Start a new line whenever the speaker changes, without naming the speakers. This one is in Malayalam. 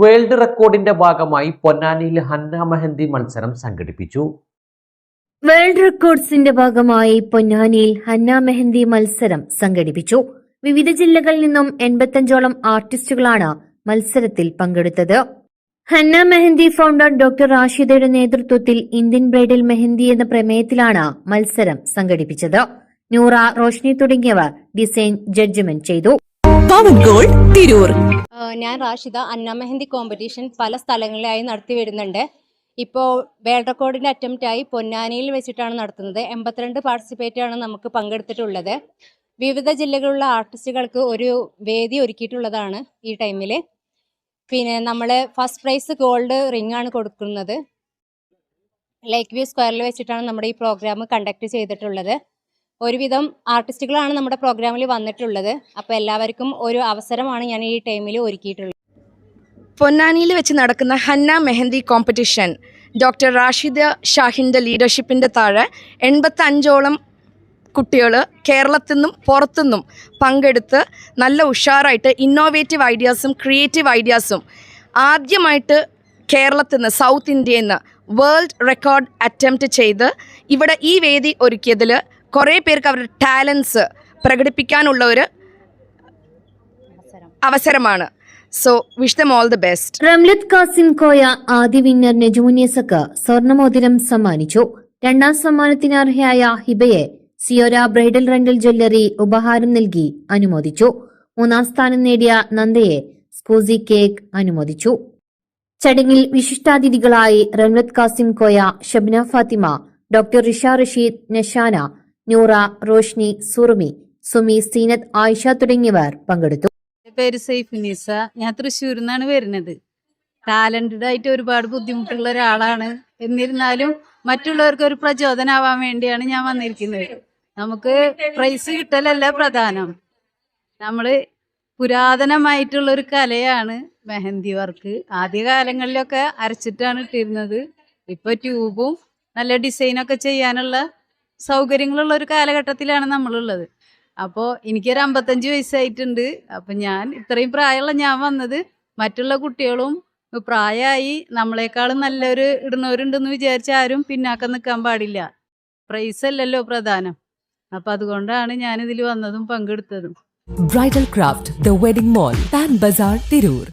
വേൾഡ് റെക്കോർഡിന്റെ ഭാഗമായി പൊന്നാനിയിൽ ഹന്ന മെഹന്തി മത്സരം സംഘടിപ്പിച്ചു.
വേൾഡ് റെക്കോർഡ്സിന്റെ ഭാഗമായി പൊന്നാനിയിൽ ഹന്ന മെഹന്തി മത്സരം സംഘടിപ്പിച്ചു. വിവിധ ജില്ലകളിൽ നിന്നും എൺപത്തഞ്ചോളം ആർട്ടിസ്റ്റുകളാണ് മത്സരത്തിൽ പങ്കെടുത്തത്. ഹന്ന മെഹന്തി ഫൗണ്ടർ ഡോക്ടർ റാഷിദയുടെ നേതൃത്വത്തിൽ ഇന്ത്യൻ ബ്രൈഡൽ മെഹന്തി എന്ന പ്രമേയത്തിലാണ് മത്സരം സംഘടിപ്പിച്ചത്. നൂറ റോഷ്നി തുടങ്ങിയവർ ഡിസൈൻ ജഡ്ജ്മെന്റ് ചെയ്തു.
പവൻ ഗോൾ തിരൂർ.
ഞാൻ റാഷിദ അന്ന മെഹന്തി കോമ്പറ്റീഷൻ പല സ്ഥലങ്ങളിലായി നടത്തി വരുന്നുണ്ട്. ഇപ്പോൾ വേൾഡ് റെക്കോർഡിന്റെ അറ്റംപ്റ്റായി പൊന്നാനിയിൽ വെച്ചിട്ടാണ് നടത്തുന്നത്. എൺപത്തിരണ്ട് പാർട്ടിസിപ്പേറ്റാണ് നമുക്ക് പങ്കെടുത്തിട്ടുള്ളത്. വിവിധ ജില്ലകളിലുള്ള ആർട്ടിസ്റ്റുകൾക്ക് ഒരു വേദി ഒരുക്കിയിട്ടുള്ളതാണ് ഈ ടൈമിൽ പിന്നെ നമ്മൾ ഫസ്റ്റ് പ്രൈസ് ഗോൾഡ് റിംഗ് ആണ് കൊടുക്കുന്നത്. ലേക്ക് വ്യൂ സ്ക്വയറിൽ വെച്ചിട്ടാണ് നമ്മുടെ ഈ പ്രോഗ്രാം കണ്ടക്ട് ചെയ്തിട്ടുള്ളത്. ഒരുവിധം ആർട്ടിസ്റ്റുകളാണ് നമ്മുടെ പ്രോഗ്രാമിൽ വന്നിട്ടുള്ളത്. അപ്പോൾ എല്ലാവർക്കും ഒരു അവസരമാണ് ഞാൻ ഈ ടൈമിൽ ഒരുക്കിയിട്ടുള്ളത്.
പൊന്നാനിയിൽ വെച്ച് നടക്കുന്ന ഹന്ന മെഹന്തി കോമ്പറ്റീഷൻ ഡോക്ടർ റാഷിദ ഷാഹിന്റെ ലീഡർഷിപ്പിന്റെ താഴെ എൺപത്തഞ്ചോളം കുട്ടികൾ കേരളത്തിൽ നിന്നും പുറത്തുനിന്നും പങ്കെടുത്ത് നല്ല ഉഷാറായിട്ട് ഇന്നോവേറ്റീവ് ഐഡിയാസും ക്രിയേറ്റീവ് ഐഡിയാസും ആദ്യമായിട്ട് കേരളത്തിൽ നിന്ന് സൗത്ത് ഇന്ത്യയിൽ നിന്ന് വേൾഡ് റെക്കോർഡ് അറ്റംപ്റ്റ് ചെയ്ത് ഇവിടെ ഈ വേദി ഒരുക്കിയതിൽ കുറേ പേർക്ക് അവരുടെ ടാലൻസ് പ്രകടിപ്പിക്കാനുള്ള ഒരു അവസരമാണ്. So wish them all the best
Ramlath Kasim Koya ആദ്യ വിന്നറിന് ജൂനിയസക്ക് സ്വർണമോതിരം സമ്മാനിച്ചു. രണ്ടാം സമ്മാനത്തിന് അർഹയായ ഹിബയെ സിയോര ബ്രൈഡൽ റെന്റൽ ജ്വല്ലറി ഉപഹാരം നൽകി അനുമോദിച്ചു. മൂന്നാം സ്ഥാനം നേടിയ നന്ദയെ സ്കൂസി കേക്ക് അനുമോദിച്ചു. ചടങ്ങിൽ വിശിഷ്ടാതിഥികളായി റംലത് കാസിം കോയ ഷബ്ന ഫാത്തിമ ഡോക്ടർ റിഷ റഷീദ് നഷാന നൂറ റോഷ്നി സുറുമി സുമി സീനത് ആയിഷ തുടങ്ങിയവർ പങ്കെടുത്തു.
പേര് സൈഫുനീസ. ഞാൻ തൃശ്ശൂരിൽ നിന്നാണ് വരുന്നത്. ടാലന്റഡ് ആയിട്ട് ഒരുപാട് ബുദ്ധിമുട്ടുള്ള ഒരാളാണ്. എന്നിരുന്നാലും മറ്റുള്ളവർക്ക് ഒരു പ്രചോദനമാവാൻ വേണ്ടിയാണ് ഞാൻ വന്നിരിക്കുന്നത്. നമുക്ക് പ്രൈസ് കിട്ടലല്ല പ്രധാനം. നമ്മൾ പുരാതനമായിട്ടുള്ള ഒരു കലയാണ് മെഹന്തി വർക്ക്. ആദ്യ കാലങ്ങളിലൊക്കെ അരച്ചിട്ടാണ് ഇട്ടിരുന്നത്. ഇപ്പൊ ട്യൂബും നല്ല ഡിസൈനൊക്കെ ചെയ്യാനുള്ള സൗകര്യങ്ങളുള്ള ഒരു കാലഘട്ടത്തിലാണ് നമ്മളുള്ളത്. അപ്പോൾ എനിക്കൊരു അമ്പത്തഞ്ച് വയസ്സായിട്ടുണ്ട്. അപ്പം ഞാൻ ഇത്രയും പ്രായമുള്ള ഞാൻ വന്നത് മറ്റുള്ള കുട്ടികളും പ്രായമായി നമ്മളെക്കാളും നല്ലൊരു ഇടുന്നവരുണ്ടെന്ന് വിചാരിച്ച ആരും പിന്നാക്കം നിൽക്കാൻ പാടില്ല. പ്രൈസ് അല്ലല്ലോ പ്രധാനം. അപ്പം അതുകൊണ്ടാണ് ഞാനിതിൽ വന്നതും പങ്കെടുത്തതും.
Bridal craft the wedding mall Pan Bazar Tirur